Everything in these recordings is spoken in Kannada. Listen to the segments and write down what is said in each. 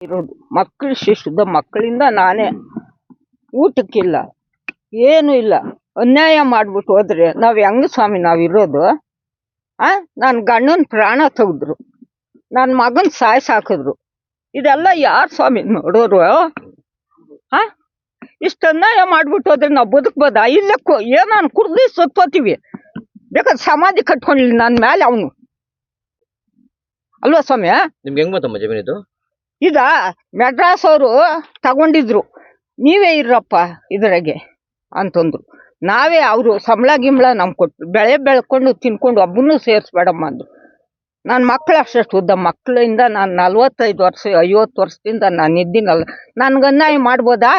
ಇರೋದು. ಮಕ್ಕಳು ಶಿಶುದ ಮಕ್ಕಳಿಂದ ನಾನೇ ಊಟಕ್ಕಿಲ್ಲ, ಏನು ಇಲ್ಲ. ಅನ್ಯಾಯ ಮಾಡ್ಬಿಟ್ಟು ಹೋದ್ರೆ ನಾವ್ ಹೆಂಗ ಸ್ವಾಮಿ ನಾವಿರೋದು ಆ? ನನ್ನ ಗಂಡನ ಪ್ರಾಣ ತೆಗೆದ್ರು. ನನ್ನ ಮಗನ್ ಸಾಯ್ಸ್ ಹಾಕಿದ್ರು ಇದೆಲ್ಲ ಯಾರ್ ಸ್ವಾಮಿ ನೋಡೋರು? ಹಾ ಇಷ್ಟ ಅನ್ಯಾಯ ಮಾಡ್ಬಿಟ್ಟು ಹೋದ್ರೆ ನಾವು ಬದುಕ್ಬೋದಾ? ಇಲ್ಲೇ ಏನ್ ನಾನು ಕುರ್ದಿ ಸತ್ತೋತೀವಿ ಬೇಕಾದ್ರೆ ಸಮಾಧಿ ಕಟ್ಕೊಂಡಿಲ್ಲ ನನ್ನ ಮೇಲೆ ಅವನು. ಅಲ್ವಾ ಸ್ವಾಮಿ ನಿಮ್ಗೆ ಹೆಂಗ್ ಬಂತಮ್ಮ ಜಮೀನ್ ಇದು ಮೆಡ್ರಾಸ್ ಅವರು ತಗೊಂಡಿದ್ರು. ನೀವೇ ಇರ್ರಪ್ಪ ಇದ್ರಾಗೆ ಅಂತಂದ್ರು. ನಾವೇ ಅವರು ಸಂಬಳ ಗಿಂಬಳ ನಮ್ಗೆ ಕೊಟ್ಟು ಬೆಳೆ ಬೆಳ್ಕೊಂಡು ತಿನ್ಕೊಂಡು ಒಬ್ಬನು ಸೇರಿಸ್ಬೇಡಮ್ಮ ಅಂದರು. ನನ್ನ ಮಕ್ಳು ಅಷ್ಟು ಉದ್ದ ಮಕ್ಕಳಿಂದ ನಾನು ನಲ್ವತ್ತೈದು ವರ್ಷ, ಐವತ್ತು ವರ್ಷದಿಂದ ನಾನು ಇದ್ದೀನಲ್ಲ. ನನ್ಗೆ ಅನ್ಯಾಯ ಮಾಡ್ಬೋದಾ?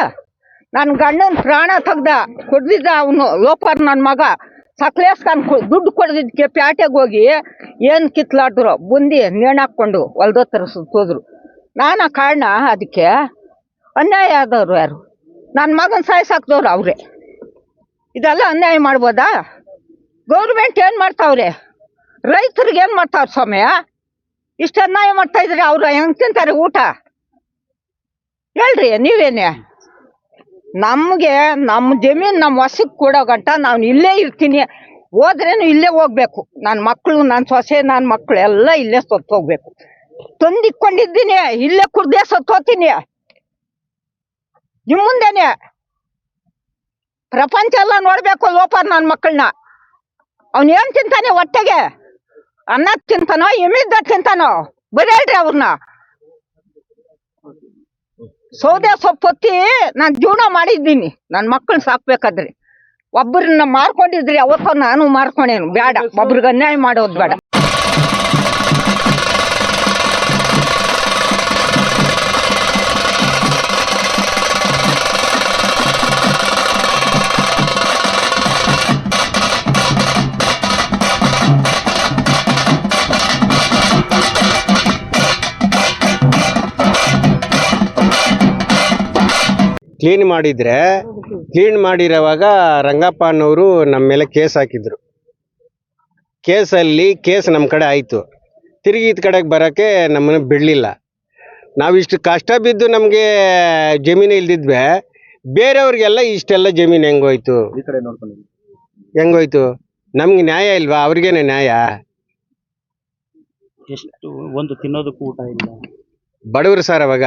ನನ್ನ ಗಂಡನ ಪ್ರಾಣ ತೆಗ್ದ ಕೊಡ್ದಿದ್ದ ಅವನು ಲೋಪರ್ ನನ್ನ ಮಗ. ಸಕ್ಲೇಸ್ಕನ್ ದುಡ್ಡು ಕೊಡ್ದಿದ್ದಕ್ಕೆ ಪ್ಯಾಟೆಗೆ ಹೋಗಿ ಏನು ಕಿತ್ಲಾಡಿದ್ರು ಬುಂದಿ ನೇಣಾಕೊಂಡು ಹೊಲ್ದತ್ರ ಸುತ್ತೋದ್ರು. ನಾನಾ ಕಾರಣ ಅದಕ್ಕೆ ಅನ್ಯಾಯ ಆದವ್ರು ಯಾರು? ನನ್ನ ಮಗನ ಸಾಯ್ಸಾಕ್ದವ್ರು ಅವರೇ. ಇದೆಲ್ಲ ಅನ್ಯಾಯ ಮಾಡ್ಬೋದಾ? ಗೌರ್ಮೆಂಟ್ ಏನು ಮಾಡ್ತಾವ್ರೆ? ರೈತರಿಗೆ ಏನು ಮಾಡ್ತಾವ್ರೆ ಸ್ವಾಮಿ ಇಷ್ಟು ಅನ್ಯಾಯ ಮಾಡ್ತಾ ಇದ್ರೆ ಅವರು ಹೆಂಗೆ ತಿಂತಾರೆ ಊಟ? ಹೇಳ್ರಿ, ನೀವೇನೆ. ನಮಗೆ ನಮ್ಮ ಜಮೀನು ನಮ್ಮ ವಸಕ್ಕೆ ಕೊಡೋ ಗಂಟ ನಾನು ಇಲ್ಲೇ ಇರ್ತೀನಿ. ಹೋದ್ರೇನು ಇಲ್ಲೇ ಹೋಗ್ಬೇಕು. ನನ್ನ ಮಕ್ಕಳು ನನ್ನ ಸೊಸೆ ನನ್ನ ಮಕ್ಕಳು ಎಲ್ಲ ಇಲ್ಲೇ ಸೊತ್ತು ಹೋಗ್ಬೇಕು. ತಂದಿಕ್ಕೊಂಡಿದ್ದೀನಿ ಇಲ್ಲೇ ಕುರ್ದೇ ಸತ್ತೋತೀನಿ ನಿಮ್ ಮುಂದೆನೆ. ಪ್ರಪಂಚ ಎಲ್ಲ ನೋಡ್ಬೇಕು ಲೋಪರ್ ನನ್ನ ಮಕ್ಕಳನ್ನ ಅವನೇನ್ ಏನ್ ತಿಂತಾನೆ ಹೊಟ್ಟೆಗೆ? ಅನ್ನ ತಿಂತಾನೋ ಎಮಿದ್ದ ತಿಂತಾನೋ? ಬರೇಳ್ರಿ ಅವ್ರನ್ನ ಸೌದೆ ಸೊಪ್ಪು ಹೊತ್ತಿ ನಾನು ಜೀವನ ಮಾಡಿದ್ದೀನಿ. ನನ್ನ ಮಕ್ಕಳನ್ನ ಸಾಕ್ಬೇಕಾದ್ರಿ. ಒಬ್ಬರನ್ನ ಮಾರ್ಕೊಂಡಿದ್ರಿ ಅವತ್ತ ನಾನು ಮಾರ್ಕೊಂಡೇನು. ಬೇಡ ಒಬ್ರಿಗೆ ಅನ್ಯಾಯ ಮಾಡೋದು ಬೇಡ. ಕ್ಲೀನ್ ಮಾಡಿದ್ರೆ ಕ್ಲೀನ್ ಮಾಡಿರೋವಾಗ ರಂಗಪ್ಪ ಅನ್ನೋರು ನಮ್ಮ ಮೇಲೆ ಕೇಸ್ ಹಾಕಿದ್ರು. ಕೇಸಲ್ಲಿ ಕೇಸ್ ನಮ್ಮ ಕಡೆ ಆಯಿತು. ತಿರುಗಿ ಇದ್ ಕಡೆಗೆ ಬರೋಕ್ಕೆ ನಮ್ಮನ್ನು ಬಿಡಲಿಲ್ಲ. ನಾವಿಷ್ಟು ಕಷ್ಟ ಬಿದ್ದು ನಮಗೆ ಜಮೀನು ಇಲ್ದಿದ್ವೆ ಬೇರೆಯವ್ರಿಗೆಲ್ಲ ಇಷ್ಟೆಲ್ಲ ಜಮೀನು ಹೆಂಗೋಯ್ತು ಈ ಕಡೆ ನೋಡ್ಕೊಂಡು ಹೆಂಗೋಯ್ತು ನಮ್ಗೆ ನ್ಯಾಯ ಇಲ್ವಾ? ಅವ್ರಿಗೇನೆ ನ್ಯಾಯ? ಎಷ್ಟು ಒಂದು ತಿನ್ನೋದಕ್ಕೂ ಊಟ ಇಲ್ಲ. ಬಡವರು ಸರ್ ಅವಾಗ?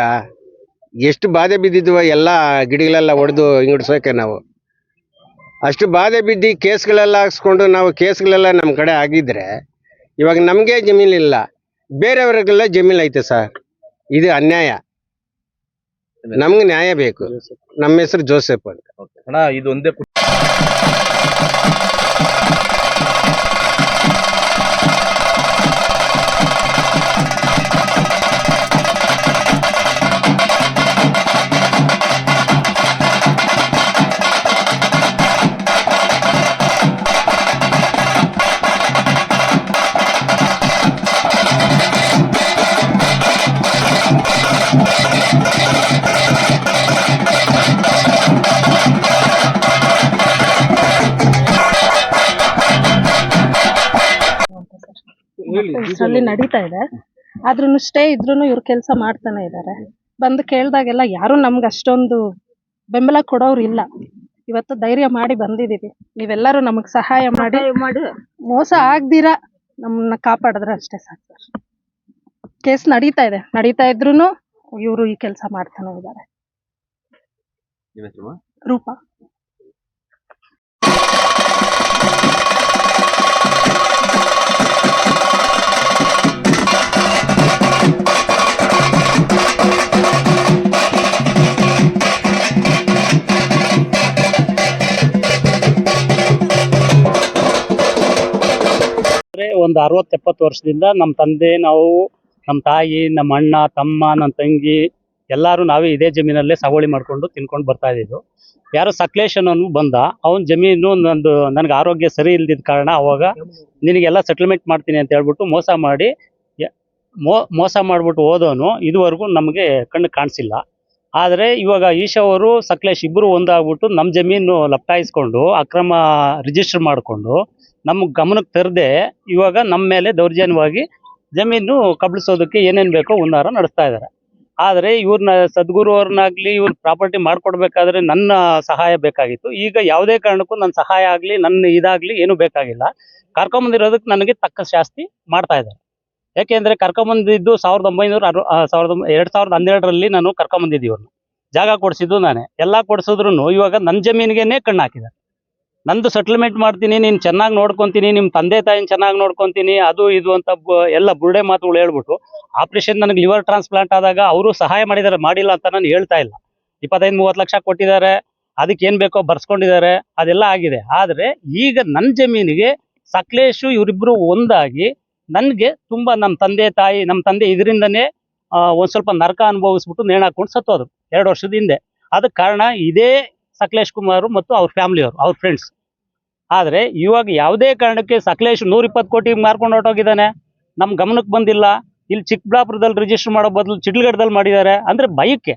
ಎಷ್ಟು ಬಾಧೆ ಬಿದ್ದಿದ್ವು ಎಲ್ಲ ಗಿಡಗಳೆಲ್ಲ ಹೊಡೆದು ಹಿಂಗಿಡ್ಸೋಕೆ ನಾವು. ಅಷ್ಟು ಬಾಧೆ ಬಿದ್ದು ಕೇಸ್ಗಳೆಲ್ಲ ಹಾಕ್ಸ್ಕೊಂಡು ನಾವು ಕೇಸ್ಗಳೆಲ್ಲ ನಮ್ಮ ಕಡೆ ಆಗಿದ್ರೆ ಇವಾಗ ನಮಗೆ ಜಮೀನಿಲ್ಲ ಬೇರೆಯವ್ರಿಗೆಲ್ಲ ಜಮೀನು ಐತೆ ಸರ್. ಇದು ಅನ್ಯಾಯ. ನಮ್ಗೆ ನ್ಯಾಯ ಬೇಕು. ನಮ್ಮ ಹೆಸರು ಜೋಸೆಫ್ ಅಂತ. ಅಣ್ಣ ಇದು ಅಲ್ಲಿ ನಡೀತಾ ಇದೆ. ಆದ್ರೂ ಸ್ಟೇ ಇದ್ರೂನು ಇವ್ರು ಕೆಲಸ ಮಾಡ್ತಾನೆ ಇದ್ದಾರೆ ಬಂದು ಕೇಳ್ದಾಗೆಲ್ಲ ಯಾರು ನಮ್ಗೆ ಅಷ್ಟೊಂದು ಬೆಂಬಲ ಕೊಡೋರು ಇಲ್ಲ. ಇವತ್ತು ಧೈರ್ಯ ಮಾಡಿ ಬಂದಿದೀವಿ. ನೀವೆಲ್ಲರೂ ನಮಗ್ ಸಹಾಯ ಮಾಡಿ. ಮೋಸ ಆಗ್ದಿರಾ ನಮ್ಮನ್ನ ಕಾಪಾಡಿದ್ರೆ ಅಷ್ಟೇ ಸಾಕು ಸರ್. ಕೇಸ್ ನಡೀತಾ ಇದೆ. ನಡೀತಾ ಇದ್ರು ಇವರು ಈ ಕೆಲಸ ಮಾಡ್ತಾನೆ ಇದ್ದಾರೆ ರೂಪ. ಒಂದು ಅರವತ್ತು, ಎಪ್ಪತ್ತು ವರ್ಷದಿಂದ ನಮ್ಮ ತಂದೆ, ನಾವು, ನಮ್ಮ ತಾಯಿ, ನಮ್ಮ ಅಣ್ಣ, ತಮ್ಮ ನನ್ನ ತಂಗಿ ಎಲ್ಲರೂ ನಾವೇ ಇದೇ ಜಮೀನಲ್ಲೇ ಸಾಗುವಳಿ ಮಾಡ್ಕೊಂಡು ತಿನ್ಕೊಂಡು ಬರ್ತಾ ಇದ್ದಿದ್ದು. ಯಾರೋ ಸಕ್ಲೇಶ್ ಅನ್ನೋನು ಬಂದ. ಅವನ ಜಮೀನು ನಂದು, ನನಗೆ ಆರೋಗ್ಯ ಸರಿ ಇಲ್ದಿದ್ದ ಕಾರಣ ಅವಾಗ ನಿನಗೆಲ್ಲ ಸೆಟಲ್ಮೆಂಟ್ ಮಾಡ್ತೀನಿ ಅಂತ ಹೇಳ್ಬಿಟ್ಟು ಮೋಸ ಮಾಡಿ ಮೋಸ ಮಾಡಿಬಿಟ್ಟು ಹೋದವನು ಇದುವರೆಗೂ ನಮಗೆ ಕಣ್ಣು ಕಾಣಿಸಿಲ್ಲ. ಆದರೆ ಇವಾಗ ಈಶಾ ಅವರು, ಸಕ್ಲೇಶ್ ಇಬ್ಬರು ಒಂದಾಗ್ಬಿಟ್ಟು ನಮ್ಮ ಜಮೀನು ಲಪ್ಟಾಯಿಸ್ಕೊಂಡು, ಅಕ್ರಮ ರಿಜಿಸ್ಟರ್ ಮಾಡಿಕೊಂಡು ನಮ್ಮ ಗಮನಕ್ಕೆ ತರದೆ ಇವಾಗ ನಮ್ಮ ಮೇಲೆ ದೌರ್ಜನ್ಯವಾಗಿ ಜಮೀನು ಕಬಳಿಸೋದಕ್ಕೆ ಏನೇನ್ ಬೇಕೋ ಹುನ್ನಾರ ನಡೆಸ್ತಾ ಇದ್ದಾರೆ ಆದರೆ ಇವ್ರನ್ನ ಸದ್ಗುರು ಅವ್ರನ್ನಾಗ್ಲಿ ಇವ್ರ ಪ್ರಾಪರ್ಟಿ ಮಾಡ್ಕೊಡ್ಬೇಕಾದ್ರೆ ನನ್ನ ಸಹಾಯ ಬೇಕಾಗಿತ್ತು. ಈಗ ಯಾವುದೇ ಕಾರಣಕ್ಕೂ ನನ್ನ ಸಹಾಯ ಆಗ್ಲಿ ನನ್ನ ಇದಾಗ್ಲಿ ಏನು ಬೇಕಾಗಿಲ್ಲ. ಕರ್ಕೊಂಬಂದಿರೋದಕ್ಕೆ ನನಗೆ ತಕ್ಕ ಶಾಸ್ತಿ ಮಾಡ್ತಾ ಇದ್ದಾರೆ ಯಾಕೆಂದ್ರೆ ಕರ್ಕೊಂಬಂದಿದ್ದು ಸಾವಿರದ ಒಂಬೈನೂರ ಅರ್ ಸಾವಿರದ ಎರಡ್ ಸಾವಿರದ ಹನ್ನೆರಡರಲ್ಲಿ ನಾನು ಕರ್ಕೊಂಬಂದಿದ್ದು ಇವ್ರನ್ನ ಜಾಗ ಕೊಡಿಸಿದ್ದು ನಾನೇ. ಎಲ್ಲ ಕೊಡಿಸಿದ್ರು ಇವಾಗ ನನ್ನ ಜಮೀನಿಗೆನೇ ಕಣ್ಣು ಹಾಕಿದ್ದಾರೆ. ನಂದು ಸೆಟ್ಲ್ಮೆಂಟ್ ಮಾಡ್ತೀನಿ, ನೀನು ಚೆನ್ನಾಗಿ ನೋಡ್ಕೊಂತೀನಿ ನಿಮ್ಮ ತಂದೆ ತಾಯಿನ ಚೆನ್ನಾಗಿ ನೋಡ್ಕೊಂತೀನಿ, ಅದು ಇದು ಅಂತ ಎಲ್ಲ ಬುರುಡೆ ಮಾತುಗಳು ಹೇಳ್ಬಿಟ್ಟು ಆಪರೇಷನ್ ನನಗೆ ಲಿವರ್ ಟ್ರಾನ್ಸ್ಪ್ಲಾಂಟ್ ಆದಾಗ ಅವರು ಸಹಾಯ ಮಾಡಿದ್ದಾರೆ ಮಾಡಿಲ್ಲ ಅಂತ ನಾನು ಹೇಳ್ತಾ ಇಲ್ಲ. ಇಪ್ಪತ್ತೈದು, ಮೂವತ್ತು ಲಕ್ಷ ಕೊಟ್ಟಿದ್ದಾರೆ, ಅದಕ್ಕೆ ಏನ್ ಬೇಕೋ ಬರ್ಸ್ಕೊಂಡಿದ್ದಾರೆ, ಅದೆಲ್ಲ ಆಗಿದೆ. ಆದರೆ ಈಗ ನನ್ನ ಜಮೀನಿಗೆ ಸಕಲೇಶು ಇವರಿಬ್ಬರು ಒಂದಾಗಿ ನನಗೆ ತುಂಬಾ ನಮ್ಮ ತಂದೆ ತಾಯಿ ನಮ್ಮ ತಂದೆ ಇದರಿಂದನೇ ಒಂದ್ ಸ್ವಲ್ಪ ನರಕ ಅನುಭವಿಸ್ಬಿಟ್ಟು ನೇಣು ಹಾಕೊಂಡು ಸತ್ತೋದ್ರು, ಎರಡು ವರ್ಷದ ಹಿಂದೆ. ಅದಕ್ಕೆ ಕಾರಣ ಇದೇ ಸಕಲೇಶ್ ಕುಮಾರ್ ಮತ್ತು ಅವ್ರ ಫ್ಯಾಮಿಲಿಯವರು ಅವ್ರ ಫ್ರೆಂಡ್ಸ್ ಆದ್ರೆ ಇವಾಗ ಯಾವುದೇ ಕಾರಣಕ್ಕೆ ಸಕಲೇಶ್ ನೂರ ಕೋಟಿ ಮಾರ್ಕೊಂಡು ಹೊರಟೋಗಿದ್ದಾನೆ. ನಮ್ ಗಮನಕ್ಕೆ ಬಂದಿಲ್ಲ. ಇಲ್ಲಿ ಚಿಕ್ಕಬಳ್ಳಾಪುರದಲ್ಲಿ ರಿಜಿಸ್ಟರ್ ಮಾಡೋ ಬದಲು ಚಿಡ್ಲಗಡದಲ್ಲಿ ಮಾಡಿದ್ದಾರೆ. ಅಂದ್ರೆ ಭಯಕ್ಕೆ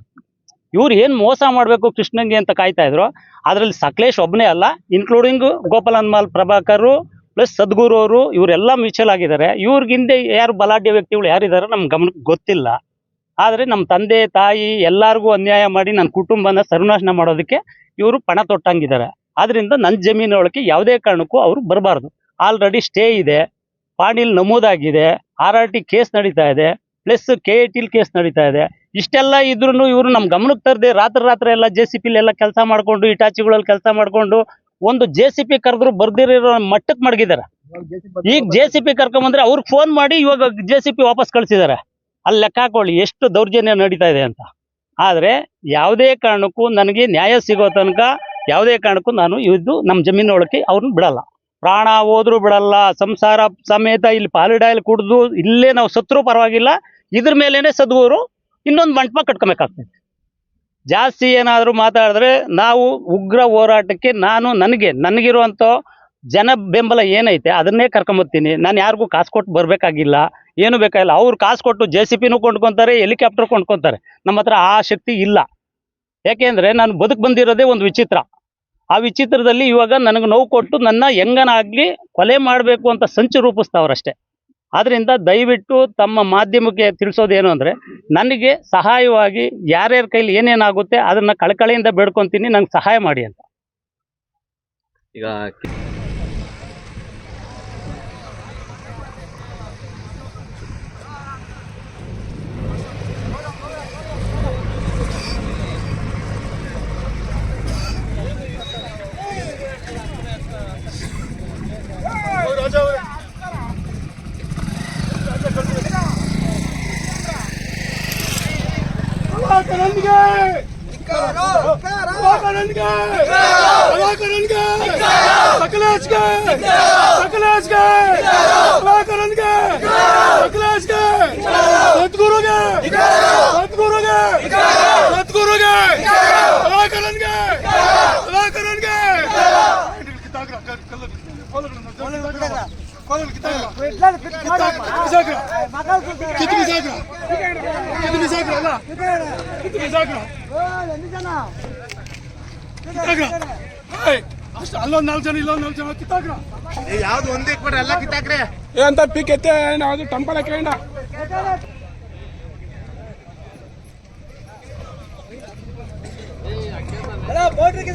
ಇವ್ರು ಏನ್ ಮೋಸ ಮಾಡ್ಬೇಕು ಕೃಷ್ಣಂಗೆ ಅಂತ ಕಾಯ್ತಾ ಇದ್ರು. ಅದ್ರಲ್ಲಿ ಸಕಲೇಶ್ ಒಬ್ಬನೇ ಅಲ್ಲ ಇನ್ಕ್ಲೂಡಿಂಗ್ ಗೋಪಾಲ್ ಮಾಲ್ ಪ್ರಭಾಕರ್ ಪ್ಲಸ್ ಸದ್ಗುರು ಅವರು, ಇವರೆಲ್ಲ ಮ್ಯೂಚುವಲ್ ಆಗಿದ್ದಾರೆ. ಇವ್ರಿಗಿಂದೆ ಯಾರು ಬಲಾಢ್ಯ ವ್ಯಕ್ತಿಗಳು ಯಾರಿದ್ದಾರೆ ನಮ್ ಗಮನಕ್ಕೆ ಗೊತ್ತಿಲ್ಲ. ಆದ್ರೆ ನಮ್ಮ ತಂದೆ, ತಾಯಿ ಎಲ್ಲಾರ್ಗೂ ಅನ್ಯಾಯ ಮಾಡಿ ನನ್ನ ಕುಟುಂಬನ ಸರ್ವನಾಶನ ಮಾಡೋದಕ್ಕೆ ಇವರು ಪಣ ತೊಟ್ಟಂಗಿದ್ದಾರೆ ಆದ್ರಿಂದ ನನ್ನ ಜಮೀನೊಳಗೆ ಯಾವುದೇ ಕಾರಣಕ್ಕೂ ಅವರು ಬರಬಾರ್ದು. ಆಲ್ರೆಡಿ ಸ್ಟೇ ಇದೆ, ಪಾಣಿಲ್ ನಮೂದಾಗಿದೆ ಆರ್ ಆರ್ ಟಿ ಕೇಸ್ ನಡೀತಾ ಇದೆ ಪ್ಲಸ್ ಕೆ ಎ ಟಿಲ್ ಕೇಸ್ ನಡೀತಾ ಇದೆ. ಇಷ್ಟೆಲ್ಲ ಇದ್ರೂ ಇವರು ನಮ್ ಗಮನಕ್ಕೆ ತರದೆ ರಾತ್ರಿ ರಾತ್ರಿ ಎಲ್ಲ ಜೆ ಸಿ ಪಿಲಿ ಎಲ್ಲ ಕೆಲಸ ಮಾಡ್ಕೊಂಡು ಇಟಾಚಿಗಳಲ್ಲಿ ಕೆಲಸ ಮಾಡ್ಕೊಂಡು ಒಂದು ಜೆ ಸಿ ಪಿ ಕರೆದ್ರು ಬರ್ದಿರೋ ಮಟ್ಟಕ್ಕೆ ಮಡಗಿದ್ದಾರೆ ಈಗ ಜೆ ಸಿ ಪಿ ಕರ್ಕೊಂಬಂದ್ರೆ ಅವ್ರಿಗೆ ಫೋನ್ ಮಾಡಿ ಇವಾಗ ಜೆ ಸಿ ಪಿ ವಾಪಸ್ ಕಳ್ಸಿದಾರೆ. ಅಲ್ಲಿ ಲೆಕ್ಕ ಹಾಕೊಳ್ಳಿ, ಎಷ್ಟು ದೌರ್ಜನ್ಯ ನಡೀತಾ ಇದೆ ಅಂತ. ಆದ್ರೆ ಯಾವುದೇ ಕಾರಣಕ್ಕೂ ನನಗೆ ನ್ಯಾಯ ಸಿಗೋ ತನಕ ಯಾವುದೇ ಕಾರಣಕ್ಕೂ ನಾನು ಇದು ನಮ್ಮ ಜಮೀನೊಳಗೆ ಅವ್ರನ್ನ ಬಿಡಲ್ಲ. ಪ್ರಾಣ ಹೋದ್ರು ಬಿಡಲ್ಲ, ಸಂಸಾರ ಸಮೇತ ಇಲ್ಲಿ ಪಾಲಿಡಾಯಲ್ಲಿ ಕುಡಿದು ಇಲ್ಲೇ ನಾವು ಸತ್ರು ಪರವಾಗಿಲ್ಲ, ಇದ್ರ ಮೇಲೇನೆ ಸದ್ಗುರು ಇನ್ನೊಂದು ಮಂಟಪ ಕಟ್ಕೊಬೇಕಾಗ್ತದೆ. ಜಾಸ್ತಿ ಏನಾದರೂ ಮಾತಾಡಿದ್ರೆ ನಾವು ಉಗ್ರ ಹೋರಾಟಕ್ಕೆ ನಾನು ನನಗೆ ನನಗಿರುವಂಥ ಜನ ಬೆಂಬಲ ಏನೈತೆ ಅದನ್ನೇ ಕರ್ಕೊಂಬರ್ತೀನಿ ನಾನು ಯಾರಿಗೂ ಕಾಸು ಕೊಟ್ಟು ಬರಬೇಕಾಗಿಲ್ಲ. ಏನು ಬೇಕಾಗಿಲ್ಲ. ಅವ್ರು ಕಾಸು ಕೊಟ್ಟು ಜೆ ಸಿ ಪಿನೂ ಕೊಂಡ್ಕೊತಾರೆ, ಹೆಲಿಕಾಪ್ಟರ್ ಕೊಂಡ್ಕೊತಾರೆ. ನಮ್ಮ ಹತ್ರ ಆ ಶಕ್ತಿ ಇಲ್ಲ. ಯಾಕೆಂದರೆ ನಾನು ಬದುಕು ಬಂದಿರೋದೇ ಒಂದು ವಿಚಿತ್ರ. ಆ ವಿಚಿತ್ರದಲ್ಲಿ ಇವಾಗ ನನಗೆ ನೋವು ಕೊಟ್ಟು ನನ್ನ ಹೆಂಗನಾಗಲಿ ಕೊಲೆ ಮಾಡಬೇಕು ಅಂತ ಸಂಚು ರೂಪಿಸ್ತಾವ್ರಷ್ಟೇ ಆದ್ದರಿಂದ ದಯವಿಟ್ಟು ತಮ್ಮ ಮಾಧ್ಯಮಕ್ಕೆ ತಿಳಿಸೋದೇನು ಅಂದರೆ, ನನಗೆ ಸಹಾಯವಾಗಿ ಯಾರ್ಯಾರ ಕೈಲಿ ಏನೇನಾಗುತ್ತೆ ಅದನ್ನು ಕಳಕಳಿಯಿಂದ ಬೇಡ್ಕೊತೀನಿ, ನಂಗೆ ಸಹಾಯ ಮಾಡಿ ಅಂತ. ಈಗ గా కళాకారులు గా సకలాజ్ గా సకలాజ్ గా కళాకారులు గా సకలాజ్ గా సద్గురు గా సద్గురు గా సద్గురు గా కళాకారులు గా కళాకారులు గా కొలలు కితాగ్రా కితాగ్రా కితిమి సాగ్రా కితిమి సాగ్రా కితిమి సాగ్రా కితిమి సాగ్రా ఓ ఎన్ని జనా ಕಲಾಕರನ್ಗೆ ಅಷ್ಟು ಅಲ್ಲೊಂದ್ ನಾಲ್ಕು ಜನ ಇಲ್ಲೊಂದು ನಾಲ್ಕು ಜನ ಕಿತ್ತಾಕ್ರ ಯಾವ್ದು ಒಂದೇ ಕೊಡ್ರಿ ಎಲ್ಲ ಕಿತ್ತಾಕ್ರೆ? ಏ ಅಂತ ಪೀಕ್ ಎತ್ತೆ ಅದು ಟಂಪಲ್ ಹಾಕೊಂಡ ರೈತರಿಗೆ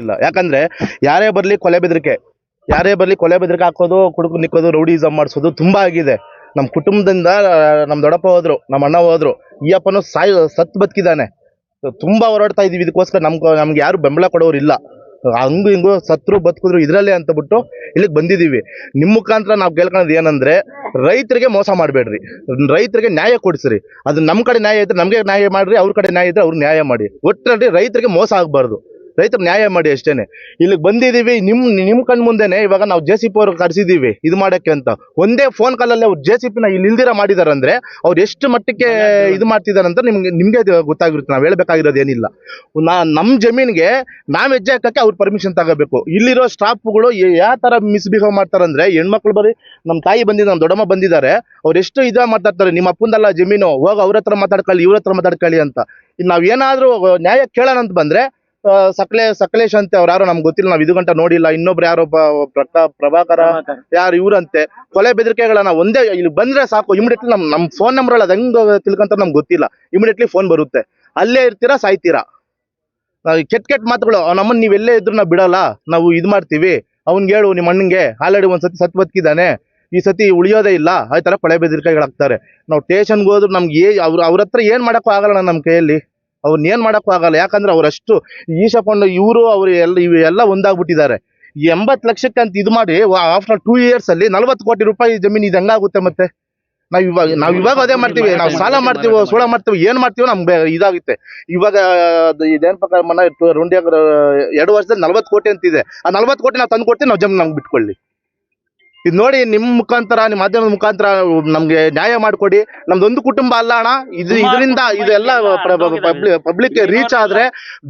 ಇಲ್ಲ ಯಾಕಂದ್ರೆ ಯಾರೇ ಬರ್ಲಿ ಕೊಲೆ ಬೆದರಿಕೆ, ಯಾರೇ ಬರ್ಲಿ ಕೊಲೆ ಬೆದರಿಕೆ ಹಾಕೋದು, ಕುಡುಕು ನಿಕ್ಕೋದು ರೌಡಿಸಮ್ ಮಾಡಿಸೋದು ತುಂಬಾ ಆಗಿದೆ. ನಮ್ಮ ಕುಟುಂಬದಿಂದ ನಮ್ಮ ದೊಡ್ಡಪ್ಪ ಹೋದ್ರು ನಮ್ಮ ಅಣ್ಣ ಹೋದ್ರು, ಈ ಅಪ್ಪನು ಸಾಯ್, ಸತ್ ಬದುಕಿದ್ದಾನೆ ತುಂಬಾ ಹೋರಾಡ್ತಾ ಇದೀವಿ. ಇದಕ್ಕೋಸ್ಕರ ನಮ್ಗೆ ನಮ್ಗೆ ಯಾರು ಬೆಂಬಲ ಕೊಡೋರು ಇಲ್ಲ. ಹಂಗು ಹಿಂಗು ಸತ್ರು ಬದುಕಿದ್ರು ಇದ್ರಲ್ಲೇ ಅಂತ ಬಿಟ್ಟು ಇಲ್ಲಿಗೆ ಬಂದಿದೀವಿ. ನಿಮ್ಮ ಮುಖಾಂತರ ನಾವು ಕೇಳ್ಕೊಳ್ಳೋದು ಏನಂದ್ರೆ, ರೈತರಿಗೆ ಮೋಸ ಮಾಡಬೇಡ್ರಿ. ರೈತರಿಗೆ ನ್ಯಾಯ ಕೊಡಿಸ್ರಿ. ಅದು ನಮ್ಮ ಕಡೆ ನ್ಯಾಯ ಇದ್ರೆ ನಮಗೆ ನ್ಯಾಯ ಮಾಡ್ರಿ, ಅವ್ರ ಕಡೆ ನ್ಯಾಯ ಇದ್ರೆ ಅವ್ರು ನ್ಯಾಯ ಮಾಡಿ. ಒಟ್ಟಿನಲ್ಲಿ ರೈತರಿಗೆ ಮೋಸ ಆಗಬಾರ್ದು. ರೈತರು ನ್ಯಾಯ ಮಾಡಿ ಅಷ್ಟೇನೆ. ಇಲ್ಲಿಗೆ ಬಂದಿದ್ದೀವಿ ನಿಮ್ಮ ನಿಮ್ಮ ಕಣ್ ಮುಂದೆನೆ ಇವಾಗ ನಾವು ಜೆ ಸಿ ಪಿ ಅವ್ರಿಗೆ ಕರೆಸಿದ್ದೀವಿ ಇದು ಮಾಡೋಕ್ಕೆ ಅಂತ. ಒಂದೇ ಫೋನ್ ಕಾಲಲ್ಲಿ ಅವ್ರು ಜೆ ಸಿ ಪಿನ ಇಲ್ಲಿ ಇಲ್ದಿರ ಮಾಡಿದಾರಂದ್ರೆ ಅವ್ರು ಎಷ್ಟು ಮಟ್ಟಕ್ಕೆ ಇದು ಮಾಡ್ತಿದಾರೆ ಅಂತ ನಿಮ್ಗೆ, ನಿಮಗೆ ಗೊತ್ತಾಗಿರುತ್ತೆ. ನಾವು ಹೇಳಬೇಕಾಗಿರೋದು ಏನಿಲ್ಲ ನಾ ನಮ್ಮ ಜಮೀನಿಗೆ ನಾವು ಹೆಜ್ಜೆ ಹಾಕಕ್ಕೆ ಅವ್ರು ಪರ್ಮಿಷನ್ ತಗೋಬೇಕು. ಇಲ್ಲಿರೋ ಸ್ಟಾಫ್ಗಳು ಯಾವ ತರ ಮಿಸ್ಬಿಹೇವ್ ಮಾಡ್ತಾರಂದ್ರೆ ಹೆಣ್ಮಕ್ಳು ಬರೀ ನಮ್ಮ ತಾಯಿ ಬಂದಿದ್ದು ನಮ್ಮ ದೊಡ್ಡಮ್ಮ ಬಂದಿದ್ದಾರೆ, ಅವ್ರು ಎಷ್ಟು ಇದ ಮಾತಾಡ್ತಾರೆ, ನಿಮ್ಮ ಅಪ್ಪಂದಲ್ಲ ಜಮೀನು, ಹೋಗಿ ಅವ್ರ ಹತ್ರ ಮಾತಾಡ್ಕೊಳ್ಳಿ, ಇವ್ರ ಹತ್ರ ಮಾತಾಡ್ಕೊಳ್ಳಿ ಅಂತ. ನಾವ್ ಏನಾದರೂ ನ್ಯಾಯ ಕೇಳೋಣ ಅಂತ ಬಂದ್ರೆ ಸಕಲೆ ಸಕಲೇಶ್ ಅಂತೆ ಅವ್ರು ಯಾರು ನಮ್ಗೆ ಗೊತ್ತಿಲ್ಲ ನಾವು ಇದು ಗಂಟ ನೋಡಿಲ್ಲ. ಇನ್ನೊಬ್ರು ಯಾರೋ ಪ್ರಭಾಕರ ಯಾರು ಇವ್ರಂತೆ. ಕೊಲೆ ಬೆದರಿಕೆಗಳನ್ನ ಒಂದೇ ಇಲ್ಲಿ ಬಂದ್ರೆ ಸಾಕು ಇಮಿಡಿಯೇಟ್ಲಿ ನಮ್ ನಮ್ ಫೋನ್ ನಂಬರ್ ಅಲ್ಲಿ ಹೆಂಗ್ ತಿಳ್ಕೊಂತ ನಮ್ಗೆ ಗೊತ್ತಿಲ್ಲ. ಇಮಿಡಿಯೇಟ್ಲಿ ಫೋನ್ ಬರುತ್ತೆ. ಅಲ್ಲೇ ಇರ್ತೀರಾ ಸಾಯ್ತೀರಾ? ನಾವು ಕೆಟ್ಟ ಕೆಟ್ಟ ಮಾತುಗಳು ನಮ್ಮನ್ನ ನೀವ್ ಎಲ್ಲೇ ಇದ್ರು ನಾವು ಬಿಡಲ್ಲ ನಾವು ಇದು ಮಾಡ್ತೀವಿ. ಅವ್ನ್ಗೆ ಹೇಳು ನಿಮ್ಮ ಅಣ್ಣಂಗೆ ಆಲ್ರೆಡಿ ಒಂದ್ ಸತಿ ಸತ್ ಬದುಕಿದ್ದಾನೆ. ಈ ಸತಿ ಉಳಿಯೋದೇ ಇಲ್ಲ ಆ ತರ ಕೊಳೆ ಬೆದರಿಕೆಗಳಾಗ್ತಾರೆ. ನಾವು ಸ್ಟೇಷನ್ಗೆ ಹೋದ್ರು ನಮ್ಗೆ ಅವ್ರ ಅವ್ರ ಹತ್ರ ಏನ್ ಮಾಡಕ್ಕೂ ಆಗಲ್ಲ ನಮ್ಮ ಕೈಯಲ್ಲಿ. ಅವ್ರನ್ನ ಏನ್ ಮಾಡಕ್ಕೂ ಆಗಲ್ಲ. ಯಾಕಂದ್ರೆ ಅವರಷ್ಟು ಈಶಕೊಂಡು ಇವರು, ಅವ್ರು ಎಲ್ಲ ಇವೆಲ್ಲ ಒಂದಾಗ್ಬಿಟ್ಟಿದ್ದಾರೆ. ಎಂಬತ್ ಎಂಬತ್ತು ಲಕ್ಷಕ್ಕೆ ಅಂತ ಇದು ಮಾಡಿ ಆಫ್ಟರ್ ಟೂ ಇಯರ್ಸ್ ಅಲ್ಲಿ ನಲ್ವತ್ತು ಕೋಟಿ ರೂಪಾಯಿ ಜಮೀನು ಇದು ಹೆಂಗಾಗುತ್ತೆ ಮತ್ತೆ? ನಾವ್ ಇವಾಗ ನಾವ್ ಇವಾಗ ಅದೇ ಮಾಡ್ತೀವಿ. ನಾವು ಸಾಲ ಮಾಡ್ತೀವಿ ಸೋಳ ಮಾಡ್ತೀವಿ, ಏನ್ ಮಾಡ್ತೀವಿ ನಮ್ಗೆ ಇದಾಗುತ್ತೆ. ಇವಾಗ ಇದೇನ್ ಪ್ರಕಾರ ಮನ ರುಂಡಿ ಎರಡು ವರ್ಷದಲ್ಲಿ ನಲ್ವತ್ತು ಕೋಟಿ ಅಂತಿದೆ. ಆ ನಲ್ವತ್ತು ಕೋಟಿ ನಾವು ತಂದು ಕೊಡ್ತೀವಿ ನಾವು ಜಮೀನು ನಮ್ಗೆ ಬಿಟ್ಕೊಳ್ಳಿ. ಇದು ನೋಡಿ ನಿಮ್ ಮುಖಾಂತರ ನಿಮ್ಮ ಮಾಧ್ಯಮದ ಮುಖಾಂತರ ನಮ್ಗೆ ನ್ಯಾಯ ಮಾಡ್ಕೊಡಿ. ನಮ್ದೊಂದು ಕುಟುಂಬ ಅಲ್ಲ ಅಣ್ಣ. ಇದು ಇದರಿಂದ ಇದೆಲ್ಲ ಪಬ್ಲಿಕ್ ರೀಚ್ ಆದ್ರೆ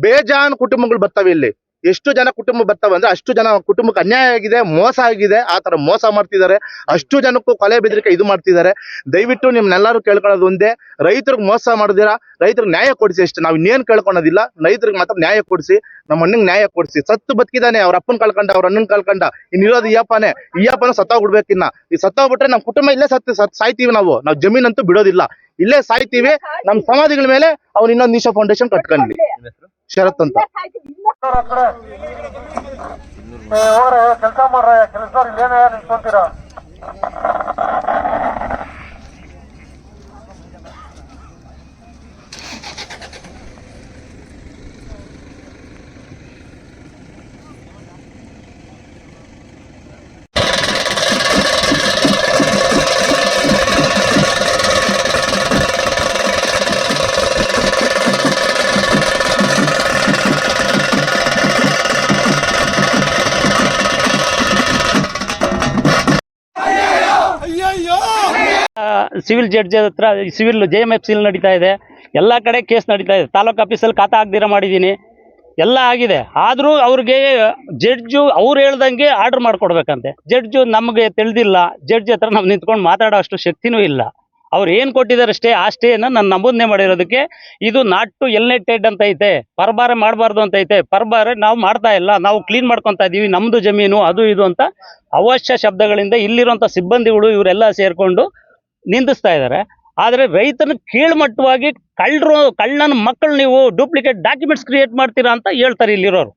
ಬೇಜಾನ್ ಕುಟುಂಬಗಳು ಬರ್ತವೆ ಇಲ್ಲಿ. ಎಷ್ಟು ಜನ ಕುಟುಂಬ ಬರ್ತಾವೆ ಅಂದ್ರೆ ಅಷ್ಟು ಜನ ಕುಟುಂಬಕ್ಕೆ ಅನ್ಯಾಯ ಆಗಿದೆ, ಮೋಸ ಆಗಿದೆ, ಆ ತರ ಮೋಸ ಮಾಡ್ತಿದ್ದಾರೆ. ಅಷ್ಟು ಜನಕ್ಕೂ ಕೊಲೆ ಬೆದರಿಕೆ ಇದು ಮಾಡ್ತಿದ್ದಾರೆ. ದಯವಿಟ್ಟು ನಿಮ್ನೆಲ್ಲರೂ ಕೇಳ್ಕೊಳ್ಳೋದು ಒಂದೇ, ರೈತರಿಗೆ ಮೋಸ ಮಾಡಿದಿರಾ, ರೈತರಿಗೆ ನ್ಯಾಯ ಕೊಡಿಸಿ ಅಷ್ಟೇ. ನಾವು ಇನ್ನೇನು ಕೇಳ್ಕೊಳ್ಳೋದಿಲ್ಲ, ರೈತರಿಗೆ ಮಾತ್ರ ನ್ಯಾಯ ಕೊಡಿಸಿ, ನಮ್ಮ ಅಣ್ಣಿಗೆ ನ್ಯಾಯ ಕೊಡಿಸಿ. ಸತ್ತು ಬದುಕಿದಾನೆ, ಅವ್ರ ಅಪ್ಪನ ಕಳ್ಕೊಂಡ, ಅವ್ರ ಅಣ್ಣನ್ ಕಳ್ಕೊಂಡ. ಇನ್ನಿರೋದು ಈ ಅಪ್ಪನ ಸತ್ತೋಗ್ಬಿಡ್ಬೇಕಿನ್ನ ಈ ಸತ್ತೋಗ್ಬಿಟ್ರೆ ನಮ್ಮ ಕುಟುಂಬ ಇಲ್ಲೇ ಸತ್ತು ಸತ್, ಸಾಯ್ತೀವಿ ನಾವು. ನಾವು ಜಮೀನಂತೂ ಬಿಡೋದಿಲ್ಲ. ಇಲ್ಲೇ ಸಾಯ್ತೀವಿ ನಮ್ಮ ಸಮಾಧಿಗಳ ಮೇಲೆ ಅವ್ನು ಇನ್ನೊಂದು ನಿಶಾ ಫೌಂಡೇಶನ್ ಕಟ್ಕೊಂಡ್ಲಿ ಶರತ್ ಅಂತ. ಕೆಲಸ ಮಾಡ್ರ ಕೆಲಸ ಇಲ್ಲೇನೇ ನಿಂತ್ಕೊಂತೀರಾ? ಸಿವಿಲ್ ಜಡ್ಜ್ ಹತ್ರ, ಸಿವಿಲ್ ಜೆ ಎಂ ಎಫ್ ಸಿಲ್ ನಡೀತಾ ಇದೆ. ಎಲ್ಲ ಕಡೆ ಕೇಸ್ ನಡೀತಾ ಇದೆ. ತಾಲೂಕು ಆಫೀಸಲ್ಲಿ ಖಾತಾ ಹಾಕ್ದಿರ ಮಾಡಿದ್ದೀನಿ. ಎಲ್ಲ ಆಗಿದೆ. ಆದರೂ ಅವ್ರಿಗೆ ಜಡ್ಜು ಅವ್ರು ಹೇಳ್ದಂಗೆ ಆರ್ಡ್ರ್ ಮಾಡಿಕೊಡ್ಬೇಕಂತೆ. ಜಡ್ಜು ನಮಗೆ ತಿಳಿದಿಲ್ಲ. ಜಡ್ಜ್ ಹತ್ರ ನಾವು ನಿಂತ್ಕೊಂಡು ಮಾತಾಡೋ ಅಷ್ಟು ಶಕ್ತಿನೂ ಇಲ್ಲ. ಅವ್ರು ಏನು ಕೊಟ್ಟಿದ್ದಾರೆ ಅಷ್ಟೇ, ಆ ಸ್ಟೇನ ನಾನು ನಮೂದನೆ ಮಾಡಿರೋದಕ್ಕೆ ಇದು ನಾಟ್ ಟು ಎಲ್ನೆಟೆಡ್ ಅಂತ ಐತೆ. ಪರಬಾರೆ ಮಾಡಬಾರ್ದು ಅಂತ ಐತೆ. ಪರಬಾರೆ ನಾವು ಮಾಡ್ತಾ ಇಲ್ಲ. ನಾವು ಕ್ಲೀನ್ ಮಾಡ್ಕೊತಾ ಇದ್ದೀವಿ ನಮ್ಮದು ಜಮೀನು, ಅದು ಇದು ಅಂತ ಅವಶ್ಯ ಶಬ್ದಗಳಿಂದ ಇಲ್ಲಿರುವಂಥ ಸಿಬ್ಬಂದಿಗಳು ಇವರೆಲ್ಲ ಸೇರಿಕೊಂಡು ನಿಂದಿಸ್ತಾ ಇದ್ದಾರೆ. ಆದರೆ ರೈತನ ಕೀಳ್ಮಟ್ಟವಾಗಿ ಕಳ್ಳರು ಕಳ್ಳನ ಮಕ್ಕಳು ನೀವು ಡೂಪ್ಲಿಕೇಟ್ ಡಾಕ್ಯುಮೆಂಟ್ಸ್ ಕ್ರಿಯೇಟ್ ಮಾಡ್ತೀರಾ ಅಂತ ಹೇಳ್ತಾರೆ ಇಲ್ಲಿರೋರು.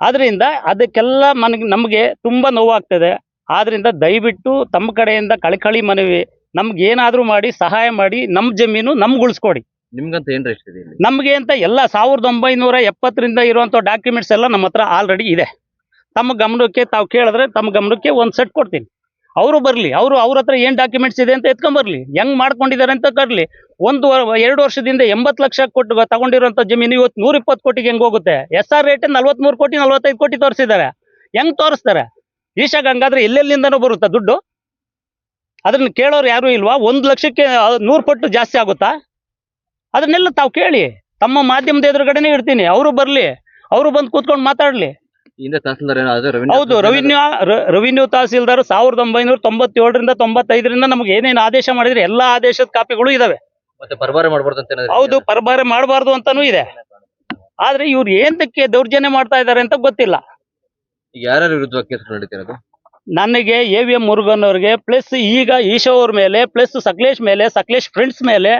ಆದ್ರಿಂದ ಅದಕ್ಕೆಲ್ಲ ನನಗೆ ನಮಗೆ ತುಂಬ ನೋವಾಗ್ತದೆ. ಆದ್ರಿಂದ ದಯವಿಟ್ಟು ತಮ್ಮ ಕಡೆಯಿಂದ ಕಳಕಳಿ ಮನವಿ ನಮ್ಗೆ ಏನಾದರೂ ಮಾಡಿ ಸಹಾಯ ಮಾಡಿ ನಮ್ಮ ಜಮೀನು ನಮ್ಗೆ ಉಳಿಸ್ಕೊಡಿ ನಿಮ್ಗಂತ ಏನ್ ರೆಸ್ಟ್ ಇದೆ ಇಲ್ಲಿ? ನಮಗೆ ಅಂತ ಎಲ್ಲ ಸಾವಿರದ ಒಂಬೈನೂರ ಎಪ್ಪತ್ತರಿಂದ ಇರುವಂಥ ಡಾಕ್ಯುಮೆಂಟ್ಸ್ ಎಲ್ಲ ನಮ್ಮ ಹತ್ರ ಆಲ್ರೆಡಿ ಇದೆ. ತಮ್ಮ ಗಮನಕ್ಕೆ ತಾವು ಕೇಳಿದ್ರೆ ತಮ್ಮ ಗಮನಕ್ಕೆ ಒಂದು ಸೆಟ್ ಕೊಡ್ತೀನಿ. ಅವರು ಬರಲಿ, ಅವರು ಅವ್ರ ಹತ್ರ ಏನು ಡಾಕ್ಯುಮೆಂಟ್ಸ್ ಇದೆ ಅಂತ ಎತ್ಕೊಂಬರ್ಲಿ ಹೆಂಗ್ ಮಾಡ್ಕೊಂಡಿದ್ದಾರೆ ಅಂತ ಕರ್ಲಿ. ಒಂದು ಎರಡು ವರ್ಷದಿಂದ ಎಂಬತ್ತು ಲಕ್ಷ ಕೊಟ್ಟು ತಗೊಂಡಿರುವಂಥ ಜಮೀನು ಇವತ್ತು ನೂರ ಇಪ್ಪತ್ತು ಕೋಟಿಗೆ ಹೆಂಗ್ ಹೋಗುತ್ತೆ? ಎಸ್ ಆರ್ ರೇಟ್ ನಲ್ವತ್ಮೂರು ಕೋಟಿ, ನಲ್ವತ್ತೈದು ಕೋಟಿ ತೋರಿಸಿದ್ದಾರೆ. ಹೆಂಗ್ ತೋರಿಸ್ತಾರೆ? ಈಶಾಗ ಹಂಗಾದ್ರೆ ಎಲ್ಲೆಲ್ಲಿಂದನೂ ಬರುತ್ತಾ ದುಡ್ಡು? ಅದನ್ನ ಕೇಳೋರು ಯಾರು ಇಲ್ವಾ? ಒಂದು ಲಕ್ಷಕ್ಕೆ ನೂರು ಪಟ್ಟು ಜಾಸ್ತಿ ಆಗುತ್ತಾ? ಅದನ್ನೆಲ್ಲ ತಾವು ಕೇಳಿ. ತಮ್ಮ ಮಾಧ್ಯಮದ ಎದುರುಗಡೆನೆ ಇಡ್ತೀನಿ ಅವರು ಬರಲಿ. ಅವರು ಬಂದು ಕೂತ್ಕೊಂಡು ಮಾತಾಡ್ಲಿ. ಹಿಂದೆ ತಹಸೀಲ್ದಾರ್ ಏನೋ ಅದು revenue ಹೌದು ತಹಸೀಲ್ದಾರ್ ರೆವಿನ್ಯೂ ರೆವಿನ್ಯೂ ತಹಸೀಲ್ದಾರ್ ಸಾವಿರದ ಒಂಬೈನೂರ ತೊಂಬತ್ತೇಳರಿಂದ ತೊಂಬತ್ತೈದರಿಂದ ನಮ್ಗೆ ಏನೇನು ಆದೇಶ ಮಾಡಿದ್ರೆ ಎಲ್ಲಾ ಆದೇಶದ ಕಾಪಿಗಳು ಇದಾವೆ. ಮತ್ತೆ ಪರಬಾರೆ ಮಾಡ್ಬಾರ್ದು ಅಂತ ಏನಾದ್ರು ಹೌದು ಪರಬಾರೆ ಮಾಡಬಾರ್ದು ಅಂತಾನೂ ಇದೆ. ಆದ್ರೆ ಇವ್ರು ಏನಕ್ಕೆ ದೌರ್ಜನ್ಯ ಮಾಡ್ತಾ ಇದ್ದಾರೆ ಅಂತ ಗೊತ್ತಿಲ್ಲ. ಈಗ ಯಾರ್ಯಾರ ವಿರುದ್ಧ ಕೇಸ್ ನಡೀತಿರೋದು? ನನಗೆ ಎ ವಿ ಎಂ ಮುರುಗನ್ ಅವ್ರಿಗೆ ಪ್ಲಸ್ ಈಗ ಈಶೋ ಅವ್ರ ಮೇಲೆ ಪ್ಲಸ್ ಸಕಲೇಶ್ ಮೇಲೆ ಸಕಲೇಶ್ ಫ್ರೆಂಡ್ಸ್ ಮೇಲೆ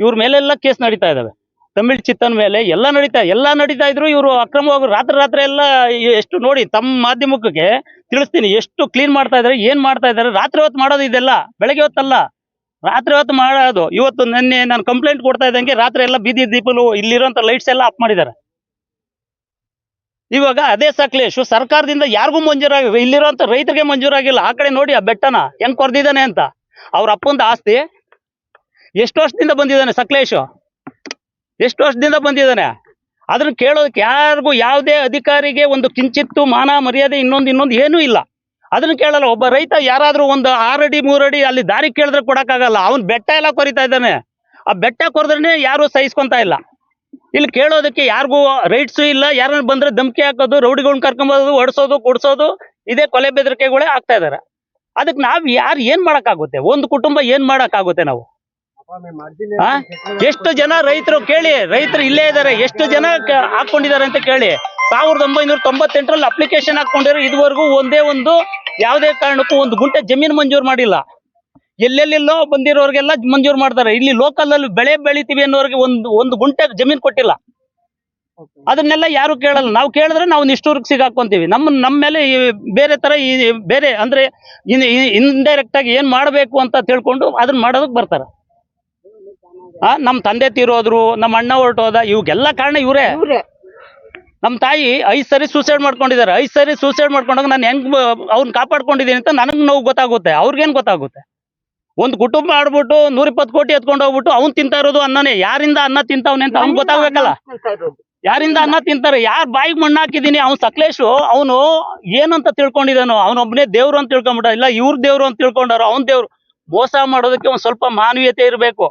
ಇವ್ರ ಮೇಲೆಲ್ಲ ಕೇಸ್ ನಡೀತಾ ಇದಾವೆ. ತಮಿಳ್ ಚಿತ್ತನ ಮೇಲೆ ಎಲ್ಲ ನಡೀತಾ ಎಲ್ಲ ನಡೀತಾ ಇದ್ರು ಇವರು ಅಕ್ರಮವಾಗಿ ರಾತ್ರಿ ರಾತ್ರಿ ಎಲ್ಲ ಎಷ್ಟು ನೋಡಿ ತಮ್ಮ ಮಾಧ್ಯಮಕ್ಕೆ ತಿಳಿಸ್ತೀನಿ, ಎಷ್ಟು ಕ್ಲೀನ್ ಮಾಡ್ತಾ ಇದಾರೆ, ಏನ್ ಮಾಡ್ತಾ ಇದಾರೆ, ರಾತ್ರಿ ಹೊತ್ತು ಮಾಡೋದು ಇದೆಲ್ಲ, ಬೆಳಗ್ಗೆ ಹೊತ್ತಲ್ಲ. ರಾತ್ರಿ ಹೊತ್ತು ಮಾಡೋದು, ಇವತ್ತು ನಿನ್ನೆ ನಾನು ಕಂಪ್ಲೇಂಟ್ ಕೊಡ್ತಾ ಇದ್ದಂಗೆ ರಾತ್ರಿ ಎಲ್ಲ ಬೀದಿ ದೀಪಲು ಇಲ್ಲಿರುವಂತ ಲೈಟ್ಸ್ ಎಲ್ಲ ಆಫ್ ಮಾಡಿದ್ದಾರೆ. ಇವಾಗ ಅದೇ ಸಕ್ಲೇಶು, ಸರ್ಕಾರದಿಂದ ಯಾರಿಗೂ ಮಂಜೂರಾಗಿ ಇಲ್ಲಿರುವಂತ ರೈತರಿಗೆ ಮಂಜೂರಾಗಿಲ್ಲ ಆ ಕಡೆ ನೋಡಿ ಆ ಬೆಟ್ಟನ, ಹೆಂಗ್ ಕೊರ್ದಿದ್ದಾನೆ ಅಂತ. ಅವ್ರ ಅಪ್ಪಂದ ಆಸ್ತಿ, ಎಷ್ಟು ವರ್ಷದಿಂದ ಬಂದಿದ್ದಾನೆ ಸಕ್ಲೇಶು? ಎಷ್ಟು ವರ್ಷದಿಂದ ಬಂದಿದ್ದಾನೆ? ಅದನ್ನ ಕೇಳೋದಕ್ಕೆ ಯಾರಿಗೂ ಯಾವುದೇ ಅಧಿಕಾರಿಗೆ ಒಂದು ಕಿಂಚಿತ್ತು ಮಾನ, ಮರ್ಯಾದೆ, ಇನ್ನೊಂದು ಇನ್ನೊಂದು ಏನೂ ಇಲ್ಲ. ಅದನ್ನ ಕೇಳಲ್ಲ. ಒಬ್ಬ ರೈತ ಯಾರಾದರೂ ಒಂದು ಆರಡಿ, ಮೂರಡಿ ಅಲ್ಲಿ ದಾರಿ ಕೇಳಿದ್ರೆ ಕೊಡಕ್ಕಾಗಲ್ಲ. ಅವ್ನ್ ಬೆಟ್ಟ ಎಲ್ಲ ಕೊರಿತಾ ಇದ್ದಾನೆ. ಆ ಬೆಟ್ಟ ಕೊರೆದ್ರೆ ಯಾರು ಸಹಿಸ್ಕೊಂತ ಇಲ್ಲ. ಇಲ್ಲಿ ಕೇಳೋದಕ್ಕೆ ಯಾರಿಗೂ ರೈಟ್ಸು ಇಲ್ಲ. ಯಾರನ್ನ ಬಂದ್ರೆ ಧಮಕಿ ಹಾಕೋದು, ರೌಡಿಗಳನ್ನ ಕರ್ಕೊಂಬೋದು ಹೊಡ್ಸೋದು ಕೊಡ್ಸೋದು, ಇದೇ ಕೊಲೆ ಬೆದರಿಕೆಗಳೇ ಆಗ್ತಾ ಇದಾರೆ. ಅದಕ್ಕೆ ನಾವ್ ಯಾರು ಏನ್ ಮಾಡಕ್ಕಾಗುತ್ತೆ? ಒಂದು ಕುಟುಂಬ ಏನ್ ಮಾಡಕ್ಕಾಗುತ್ತೆ ನಾವು? ಎಷ್ಟು ಜನ ರೈತರು ಕೇಳಿ ರೈತರು ಇಲ್ಲೇ ಇದ್ದಾರೆ ಎಷ್ಟು ಜನ ಹಾಕೊಂಡಿದ್ದಾರೆ ಅಂತ ಕೇಳಿ. ಸಾವಿರದ ಒಂಬೈನೂರ ತೊಂಬತ್ತೆಂಟರಲ್ಲಿ ಅಪ್ಲಿಕೇಶನ್ ಹಾಕೊಂಡಿರೋ ಇದುವರೆಗೂ ಒಂದೇ ಒಂದು ಯಾವುದೇ ಕಾರಣಕ್ಕೂ ಒಂದು ಗುಂಟೆ ಜಮೀನು ಮಂಜೂರು ಮಾಡಿಲ್ಲ. ಎಲ್ಲೆಲ್ಲೆಲ್ಲೋ ಬಂದಿರೋರಿಗೆಲ್ಲ ಮಂಜೂರು ಮಾಡ್ತಾರೆ. ಇಲ್ಲಿ ಲೋಕಲ್ ಅಲ್ಲಿ ಬೆಳೆ ಬೆಳಿತೀವಿ ಅನ್ನೋರಿಗೆ ಒಂದು ಒಂದು ಗುಂಟೆ ಜಮೀನು ಕೊಟ್ಟಿಲ್ಲ. ಅದನ್ನೆಲ್ಲ ಯಾರು ಕೇಳಲ್ಲ. ನಾವು ಕೇಳಿದ್ರೆ ನಾವು ನಿಷ್ಠೂರ್ಗೆ ಸಿಗಾಕೊಂತೀವಿ. ನಮ್ಮ ನಮ್ಮ ಮೇಲೆ ಬೇರೆ ತರ ಈ ಬೇರೆ ಅಂದ್ರೆ ಇನ್ ಇಂಡೈರೆಕ್ಟ್ ಆಗಿ ಏನ್ ಮಾಡಬೇಕು ಅಂತ ತಿಳ್ಕೊಂಡು ಅದನ್ನ ಮಾಡೋದಕ್ಕೆ ಬರ್ತಾರೆ. ನಮ್ಮ ತಂದೆ ತೀರೋದ್ರು ನಮ್ಮ ಅಣ್ಣ ಹೊರಟೋದ ಇವ್ಗೆಲ್ಲ ಕಾರಣ ಇವರೇ. ನಮ್ಮ ತಾಯಿ ಐದು ಸರಿ ಸೂಸೈಡ್ ಮಾಡ್ಕೊಂಡಿದ್ದಾರೆ. ಐದ್ ಸರಿ ಸೂಸೈಡ್ ಮಾಡ್ಕೊಂಡಾಗ ನಾನು ಹೆಂಗ್ ಅವ್ನ್ ಕಾಪಾಡ್ಕೊಂಡಿದ್ದೀನಿ ಅಂತ ನನಗ್ ನೋವು ಗೊತ್ತಾಗುತ್ತೆ. ಅವ್ರಿಗೇನ್ ಗೊತ್ತಾಗುತ್ತೆ? ಒಂದು ಕುಟುಂಬ ಆಡ್ಬಿಟ್ಟು ನೂರಿಪ್ಪತ್ತು ಕೋಟಿ ಎತ್ಕೊಂಡು ಹೋಗ್ಬಿಟ್ಟು ಅವ್ನ್ ತಿಂತಾ ಇರೋದು ಅನ್ನನೇ. ಯಾರಿಂದ ಅನ್ನ ತಿಂತಾವನೆ ಅಂತ ಅವ್ನ್ ಗೊತ್ತಾಗ್ಬೇಕಲ್ಲ? ಯಾರಿಂದ ಅನ್ನ ತಿಂತಾರೆ? ಯಾರ್ ಬಾಯಿಗೆ ಮಣ್ಣು ಹಾಕಿದೀನಿ? ಅವ್ನ್ ಸಕಲೇಶು ಅವನು ಏನಂತ ತಿಳ್ಕೊಂಡಿದಾನೋ ಅವನೊಬ್ಬನೇ ದೇವ್ರು ಅಂತ ತಿಳ್ಕೊಂಬಿಟ್ಟ ಇಲ್ಲ ಇವ್ರ ದೇವ್ರು ಅಂತ ತಿಳ್ಕೊಂಡಾರ? ಅವ್ನ್ ದೇವ್ರು. ಮೋಸ ಮಾಡೋದಕ್ಕೆ ಒಂದ್ ಸ್ವಲ್ಪ ಮಾನವೀಯತೆ ಇರಬೇಕು.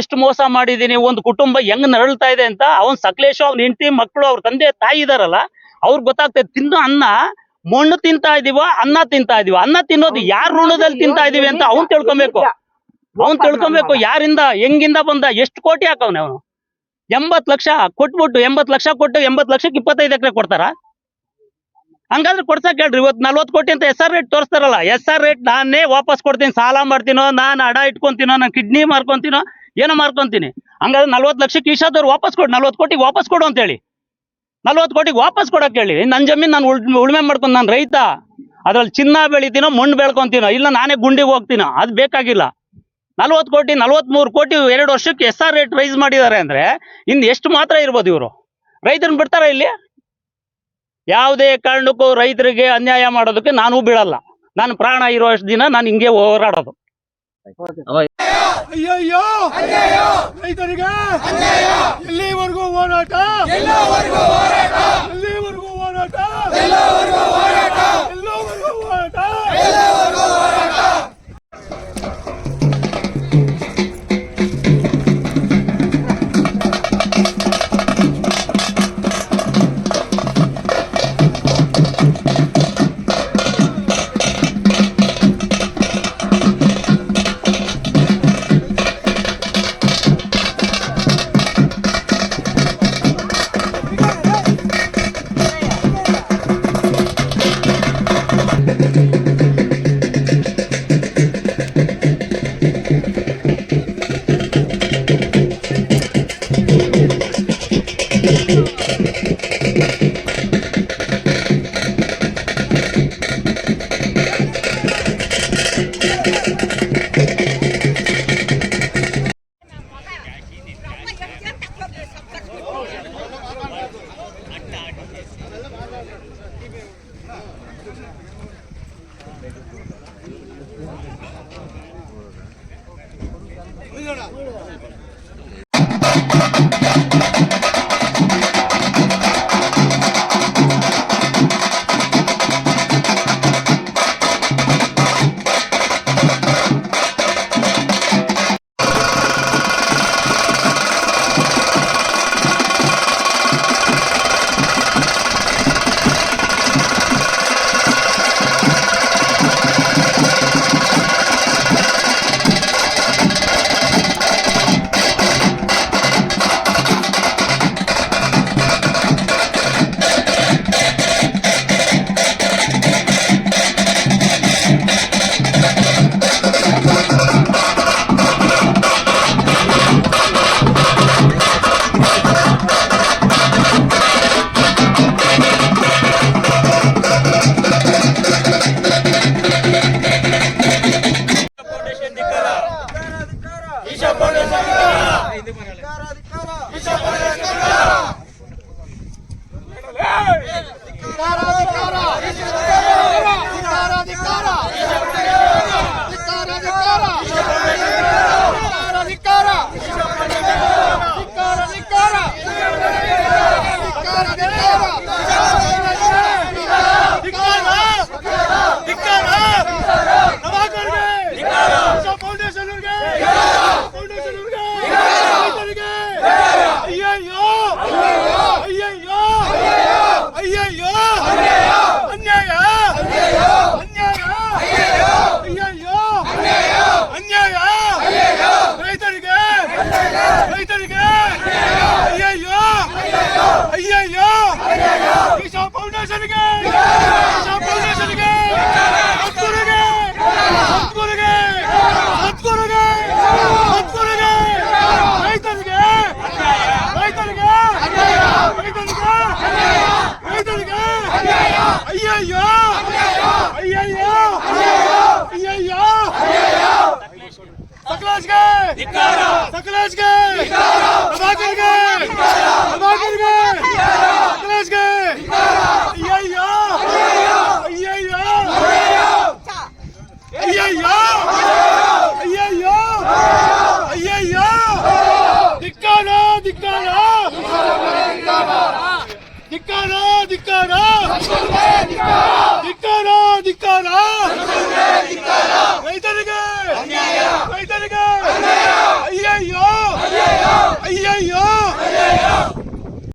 ಎಷ್ಟು ಮೋಸ ಮಾಡಿದೀನಿ, ಒಂದು ಕುಟುಂಬ ಹೆಂಗ್ ನರಳ್ತಾ ಇದೆ ಅಂತ ಅವನ್ ಸಕಲೇಶ, ಅವ್ನ ಹೆಂಡತಿ ಮಕ್ಕಳು ಅವ್ರ ತಂದೆ, ತಾಯಿ ಇದಾರಲ್ಲ ಅವ್ರಿಗೆ ಗೊತ್ತಾಗ್ತದೆ ತಿನ್ನೋ ಅನ್ನ, ಮಣ್ಣು ತಿಂತಾ ಇದೀವ, ಅನ್ನ ತಿಂತಾ ಇದೀವ, ಅನ್ನ ತಿನ್ನೋದು ಯಾರ ಋಣದಲ್ಲಿ ತಿಂತಾ ಇದೀವಿ ಅಂತ ಅವ್ನ್ ತಿಳ್ಕೊಬೇಕು. ಅವ್ನ್ ತಿಳ್ಕೊಬೇಕು ಯಾರಿಂದ, ಹೆಂಗಿಂದ ಬಂದ, ಎಷ್ಟು ಕೋಟಿ ಹಾಕವ್ನೆ ಅವನು? ಎಂಬತ್ ಲಕ್ಷ ಕೊಟ್ಬಿಟ್ಟು ಎಂಬತ್ ಲಕ್ಷ ಕೊಟ್ಟು ಎಂಬತ್ ಲಕ್ಷಕ್ಕೆ ಇಪ್ಪತ್ತೈದು ಎಕರೆ ಕೊಡ್ತಾರ? ಹಂಗಾದ್ರೆ ಕೊಡ್ಸಕ್ ಹೇಳ್ರಿ ಇವತ್ತು ನಲ್ವತ್ತು ಕೋಟಿ ಅಂತ ಎಸ್ ಆರ್ ರೇಟ್ ತೋರಿಸ್ತಾರಲ್ಲ, ಎಸ್ ಆರ್ ರೇಟ್ ನಾನೇ ವಾಪಸ್ ಕೊಡ್ತೀನಿ, ಸಾಲ ಮಾಡ್ತೀನೋ, ನಾನು ಅಡ ಇಟ್ಕೊಂತೀನೋ, ನಾನು ಕಿಡ್ನಿ ಮಾರ್ಕೊಂತೀನೋ ಏನೋ ಮಾರ್ಕೊಂತೀನಿ ಹಂಗಾದ್ರೆ ನಲ್ವತ್ತು ಲಕ್ಷಕ್ಕೆ ಈಶಾದವ್ರು ವಾಪಸ್ ಕೊಡು, ನಲ್ವತ್ತು ಕೋಟಿಗೆ ವಾಪಸ್ ಕೊಡು ಅಂತ ಹೇಳಿ ನಲ್ವತ್ತು ಕೋಟಿಗೆ ವಾಪಸ್ ಕೊಡಕ್ಕೆ ಹೇಳಿ. ನನ್ನ ಜಮೀನು ನಾನು ಉಳ್, ಉಳುಮೆ ಮಾಡ್ಕೊಂಡು ನಾನು ರೈತ. ಅದ್ರಲ್ಲಿ ಚಿನ್ನ ಬೆಳಿತೀನೋ, ಮಣ್ಣು ಬೆಳ್ಕೊಂತೀನೋ, ಇಲ್ಲ ನಾನೇ ಗುಂಡಿಗೆ ಹೋಗ್ತೀನೋ, ಅದು ಬೇಕಾಗಿಲ್ಲ. ನಲ್ವತ್ತು ಕೋಟಿ, ನಲ್ವತ್ಮೂರು ಕೋಟಿ ಎರಡು ವರ್ಷಕ್ಕೆ ಎಸ್ ಆರ್ ರೇಟ್ ರೈಸ್ ಮಾಡಿದ್ದಾರೆ ಅಂದ್ರೆ ಇನ್ನು ಎಷ್ಟು ಮಾತ್ರ ಇರ್ಬೋದು ಇವರು? ರೈತರನ್ನ ಬಿಡ್ತಾರ ಇಲ್ಲಿ? ಯಾವುದೇ ಕಾರಣಕ್ಕೂ ರೈತರಿಗೆ ಅನ್ಯಾಯ ಮಾಡೋದಕ್ಕೆ ನಾನು ಬೀಳಲ್ಲ ನಾನು ಪ್ರಾಣ ಇರುವಷ್ಟು ದಿನ ನಾನು ಹಿಂಗೆ ಹೋರಾಡೋದು. ಅಯ್ಯಯ್ಯೋ! ರೈತರಿಗೆ ಎಲ್ಲಿವರೆಗೂ ಹೋರಾಟ? ಎಲ್ಲಿವರೆಗೂ ಹೋರಾಟ? ಎಲ್ಲವರೆಗೂ ಹೋರಾಟ? ಸ್ಟೇಷನ್ಗೆ Yeah. ಅಯ್ಯಯ್ಯೋ! ಅಯ್ಯಯ್ಯೋ! ಅಯ್ಯಯ್ಯೋ! ಸಕಲೇಶ್ಗೆ ಸಕಲೇಶ್ಗೆ ಪ್ರಭಾಕರ್ಗೆ ಸಕಲೇಶ್ಗೆ ಧಿಕ್ಕಾರ ಧಿಕ್ಕಾರ. ರೈತರಿಗೆ ರೈತರಿಗೆ. ಅಯ್ಯಯ್ಯೋ. ಅಯ್ಯಯ್ಯೋ.